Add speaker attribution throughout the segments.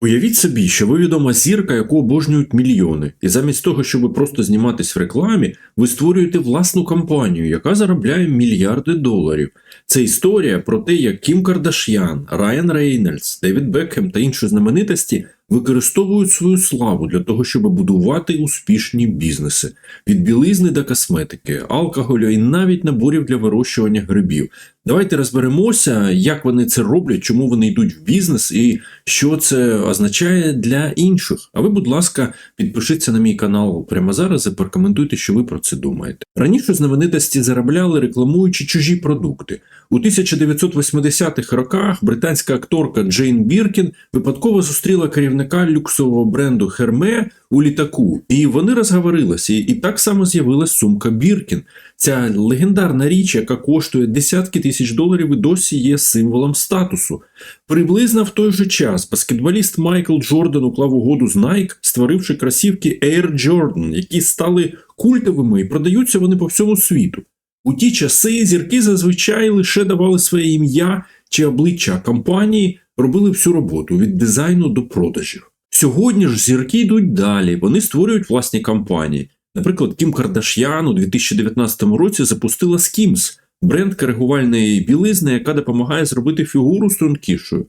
Speaker 1: Уявіть собі, що ви відома зірка, яку обожнюють мільйони, і замість того, щоб просто зніматись в рекламі, ви створюєте власну компанію, яка заробляє мільярди доларів. Це історія про те, як Кім Кардаш'ян, Райан Рейнольдс, Девід Бекхем та інші знаменитості використовують свою славу для того, щоб будувати успішні бізнеси від білизни до косметики, алкоголю і навіть наборів для вирощування грибів. Давайте розберемося, як вони це роблять, чому вони йдуть в бізнес і що це означає для інших. А ви, будь ласка, підпишіться на мій канал прямо зараз і порекомендуйте, що ви про це думаєте. Раніше знаменитості заробляли, рекламуючи чужі продукти. У 1980-х роках британська акторка Джейн Біркін випадково зустріла керівника люксового бренду Херме у літаку, і вони розговорилися. І так само з'явилась сумка Біркін. Ця легендарна річ, яка коштує десятки тисяч доларів, і досі є символом статусу. Приблизно в той же час баскетболіст Майкл Джордан уклав угоду з Nike, створивши кросівки Air Jordan, які стали культовими і продаються вони по всьому світу. У ті часи зірки зазвичай лише давали своє ім'я чи обличчя компанії, робили всю роботу від дизайну до продажів. Сьогодні ж зірки йдуть далі, вони створюють власні компанії. Наприклад, Кім Кардаш'ян у 2019 році запустила Skims – бренд коригувальної білизни, яка допомагає зробити фігуру стрункішою.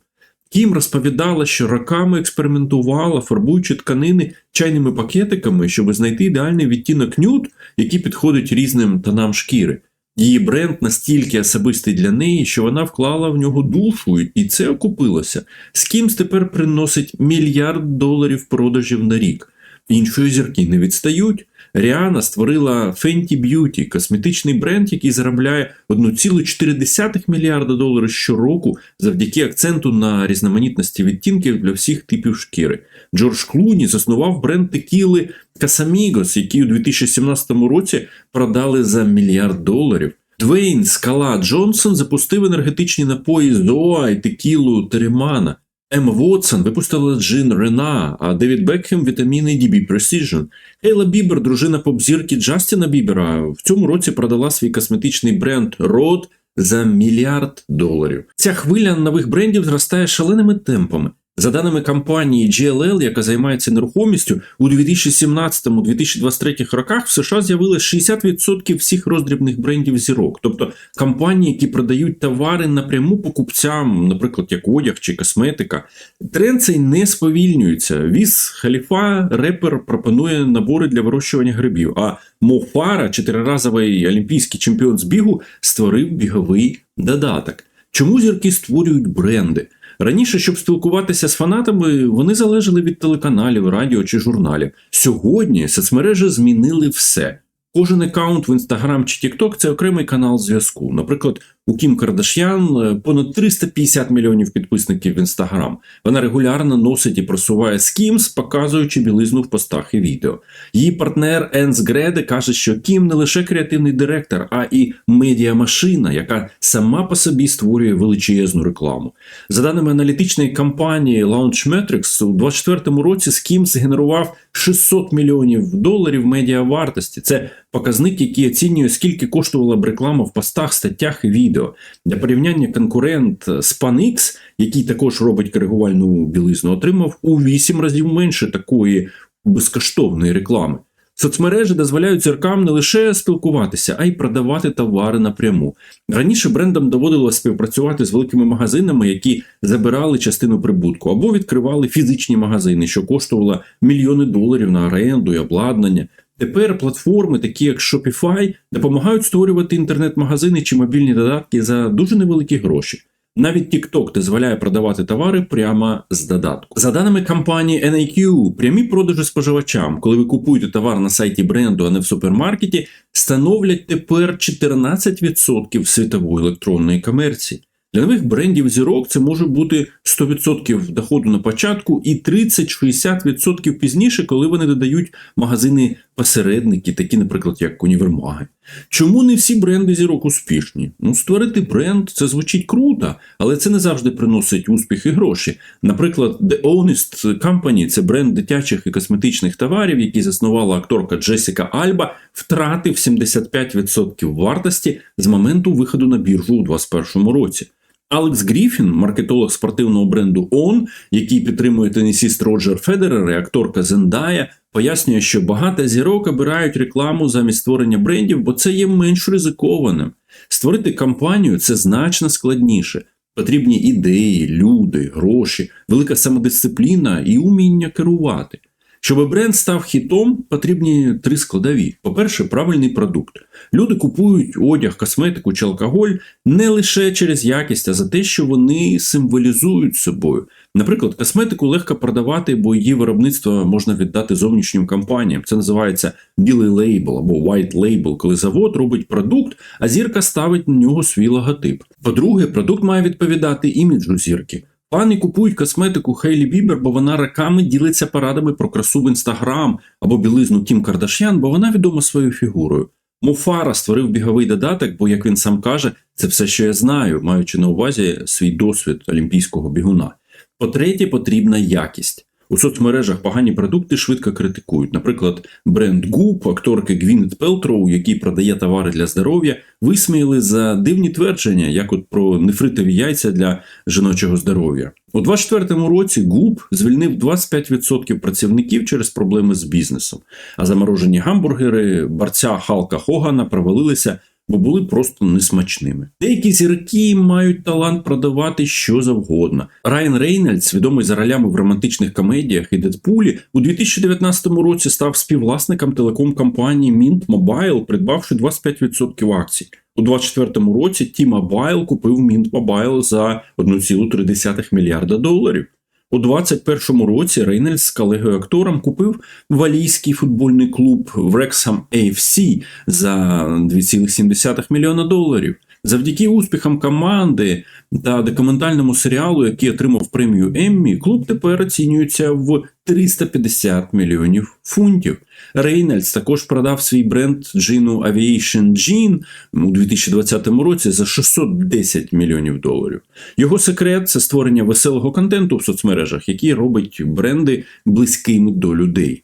Speaker 1: Кім розповідала, що роками експериментувала, фарбуючи тканини чайними пакетиками, щоб знайти ідеальний відтінок нюд, який підходить різним тонам шкіри. Її бренд настільки особистий для неї, що вона вклала в нього душу, і це окупилося. Скімс тепер приносить мільярд доларів продажів на рік. Іншої зірки не відстають. Ріана створила Fenty Beauty – косметичний бренд, який заробляє 1,4 мільярда доларів щороку завдяки акценту на різноманітності відтінків для всіх типів шкіри. Джордж Клуні заснував бренд текіли Casamigos, який у 2017 році продали за мільярд доларів. Двейн Скала Джонсон запустив енергетичні напої Зоа і текілу Теремана. Ема Вотсон випустила джин Рена, а Девід Бекхем вітаміни DB Precision. Хейла Бібер, дружина поп-зірки Джастіна Бібера, в цьому році продала свій косметичний бренд Род за мільярд доларів. Ця хвиля нових брендів зростає шаленими темпами. За даними компанії GLL, яка займається нерухомістю, у 2017-2023 роках в США з'явилось 60% всіх роздрібних брендів зірок, тобто компанії, які продають товари напряму покупцям, наприклад, як одяг чи косметика. Тренд цей не сповільнюється. Віз Халіфа репер пропонує набори для вирощування грибів. А Мо Фара, чотириразовий олімпійський чемпіон з бігу, створив біговий додаток. Чому зірки створюють бренди? Раніше, щоб спілкуватися з фанатами, вони залежали від телеканалів, радіо чи журналів. Сьогодні соцмережі змінили все. Кожен аккаунт в Instagram чи TikTok – це окремий канал зв'язку. Наприклад, у Кім Кардаш'ян е, понад 350 мільйонів підписників в Instagram. Вона регулярно носить і просуває Skims, показуючи білизну в постах і відео. Її партнер Енс Греде каже, що Кім не лише креативний директор, а і медіамашина, яка сама по собі створює величезну рекламу. За даними аналітичної компанії Launchmetrics, у 2024 році Skims згенерував 600 мільйонів доларів медіавартості. Це показник, який оцінює, скільки коштувала б реклама в постах, статтях і відео. Для порівняння конкурент SpanX, який також робить коригувальну білизну, отримав у 8 разів менше такої безкоштовної реклами. Соцмережі дозволяють зіркам не лише спілкуватися, а й продавати товари напряму. Раніше брендам доводилось співпрацювати з великими магазинами, які забирали частину прибутку, або відкривали фізичні магазини, що коштувало мільйони доларів на оренду і обладнання. Тепер платформи, такі як Shopify, допомагають створювати інтернет-магазини чи мобільні додатки за дуже невеликі гроші. Навіть TikTok дозволяє продавати товари прямо з додатку. За даними компанії NAQ, прямі продажі споживачам, коли ви купуєте товар на сайті бренду, а не в супермаркеті, становлять тепер 14% світової електронної комерції. Для нових брендів зірок це може бути 100% доходу на початку і 30-60% пізніше, коли вони додають магазини-посередники, такі, наприклад, як універмаги. Чому не всі бренди зірок успішні? Ну, створити бренд це звучить круто, але це не завжди приносить успіх і гроші. Наприклад, The Honest Company – це бренд дитячих і косметичних товарів, який заснувала акторка Джесіка Альба, втратив 75% вартості з моменту виходу на біржу у 2021 році. Алекс Гріфін, маркетолог спортивного бренду On, який підтримує тенісіст Роджер Федерер і акторка Зендая, пояснює, що багато зірок обирають рекламу замість створення брендів, бо це є менш ризикованим. Створити кампанію це значно складніше. Потрібні ідеї, люди, гроші, велика самодисципліна і уміння керувати. Щоб бренд став хітом, потрібні три складові. По-перше, правильний продукт. Люди купують одяг, косметику чи алкоголь не лише через якість, а за те, що вони символізують собою. Наприклад, косметику легко продавати, бо її виробництво можна віддати зовнішнім компаніям. Це називається білий лейбл або white label, коли завод робить продукт, а зірка ставить на нього свій логотип. По-друге, продукт має відповідати іміджу зірки. Пани купують косметику Хейлі Бібер, бо вона роками ділиться порадами про красу в інстаграм або білизну Кім Кардашян, бо вона відома своєю фігурою. Мофара створив біговий додаток, бо, як він сам каже, це все, що я знаю, маючи на увазі свій досвід олімпійського бігуна. По-третє, потрібна якість. У соцмережах погані продукти швидко критикують. Наприклад, бренд Goop, акторки Гвінет Пелтроу, який продає товари для здоров'я, висміяли за дивні твердження, як от про нефритові яйця для жіночого здоров'я. У 2024 році Goop звільнив 25% працівників через проблеми з бізнесом, а заморожені гамбургери борця Халка Хогана провалилися бо були просто несмачними. Деякі зірки мають талант продавати що завгодно. Райан Рейнольдс, відомий за ролями в романтичних комедіях і Дедпулі, у 2019 році став співвласником телеком-компанії Mint Mobile, придбавши 25% акцій. У 2024 році T-Mobile купив Mint Mobile за 1,3 мільярда доларів. У 21-му році Рейнельс з колегою актором купив валійський футбольний клуб Wrexham AFC за 2,7 мільйона доларів. Завдяки успіхам команди та документальному серіалу, який отримав премію Еммі, клуб тепер оцінюється в 350 мільйонів фунтів. Рейнольдс також продав свій бренд джину Aviation Gin у 2020 році за 610 мільйонів доларів. Його секрет це створення веселого контенту в соцмережах, який робить бренди близькими до людей.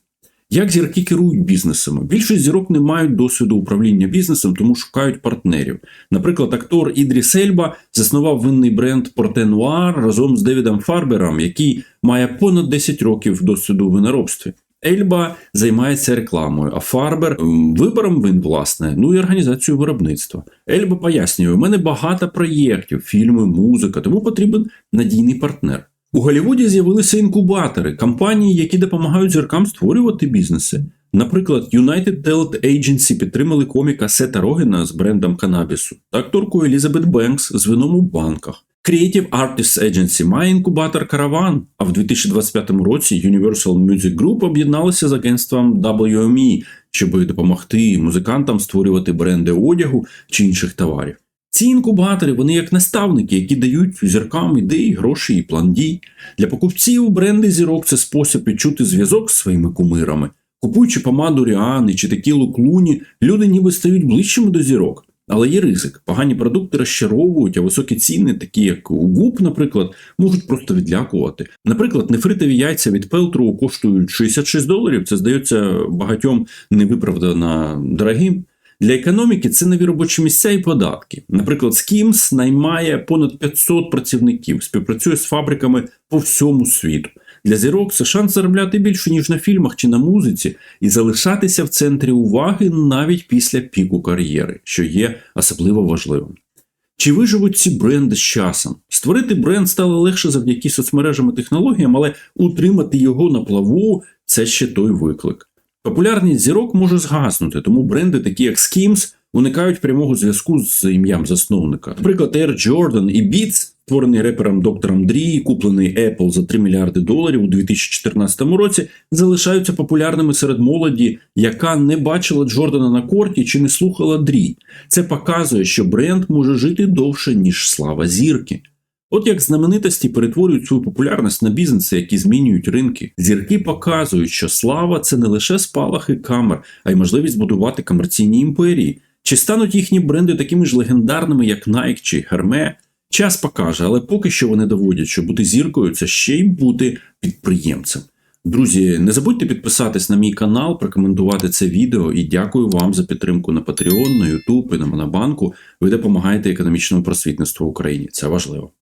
Speaker 1: Як зірки керують бізнесами? Більшість зірок не мають досвіду управління бізнесом, тому шукають партнерів. Наприклад, актор Ідріс Ельба заснував винний бренд Порте Нуар разом з Девідом Фарбером, який має понад 10 років досвіду у виноробстві. Ельба займається рекламою, а Фарбер вибором він, власне, ну і організацією виробництва. Ельба пояснює, у мене багато проєктів, фільми, музика, тому потрібен надійний партнер. У Голлівуді з'явилися інкубатори, компанії, які допомагають зіркам створювати бізнеси. Наприклад, United Talent Agency підтримали коміка Сета Рогена з брендом канабісу та акторку Елізабет Бенкс з вином у банках. Creative Artists Agency має інкубатор Caravan, а в 2025 році Universal Music Group об'єдналися з агентством WME, щоб допомогти музикантам створювати бренди одягу чи інших товарів. Ці інкубатори вони як наставники, які дають зіркам ідеї, гроші і план дій. Для покупців бренди зірок це спосіб відчути зв'язок з своїми кумирами. Купуючи помаду Ріани чи текілу Клуні, люди ніби стають ближчими до зірок. Але є ризик. Погані продукти розчаровують, а високі ціни, такі як у губ, наприклад, можуть просто відлякувати. Наприклад, нефритові яйця від Пелтру коштують 66 доларів. Це здається багатьом невиправдано дорогим. Для економіки це нові робочі місця і податки. Наприклад, Skims наймає понад 500 працівників, співпрацює з фабриками по всьому світу. Для зірок це шанс заробляти більше, ніж на фільмах чи на музиці, і залишатися в центрі уваги навіть після піку кар'єри, що є особливо важливим. Чи виживуть ці бренди з часом? Створити бренд стало легше завдяки соцмережам і технологіям, але утримати його на плаву це ще той виклик. Популярність зірок може згаснути, тому бренди, такі як Skims, уникають прямого зв'язку з ім'ям засновника. Наприклад, Air Jordan і Beats, створений репером доктором Дрі, куплений Apple за 3 мільярди доларів у 2014 році, залишаються популярними серед молоді, яка не бачила Джордана на корті чи не слухала Дрі. Це показує, що бренд може жити довше ніж слава зірки. От як знаменитості перетворюють свою популярність на бізнеси, які змінюють ринки. Зірки показують, що слава це не лише спалахи камер, а й можливість будувати комерційні імперії. Чи стануть їхні бренди такими ж легендарними, як Nike чи Hermé? Час покаже, але поки що вони доводять, що бути зіркою це ще й бути підприємцем. Друзі, не забудьте підписатись на мій канал, прокоментувати це відео і дякую вам за підтримку на Patreon, на YouTube і на Монобанку. Ви допомагаєте економічному просвітництву в Україні. Це важливо.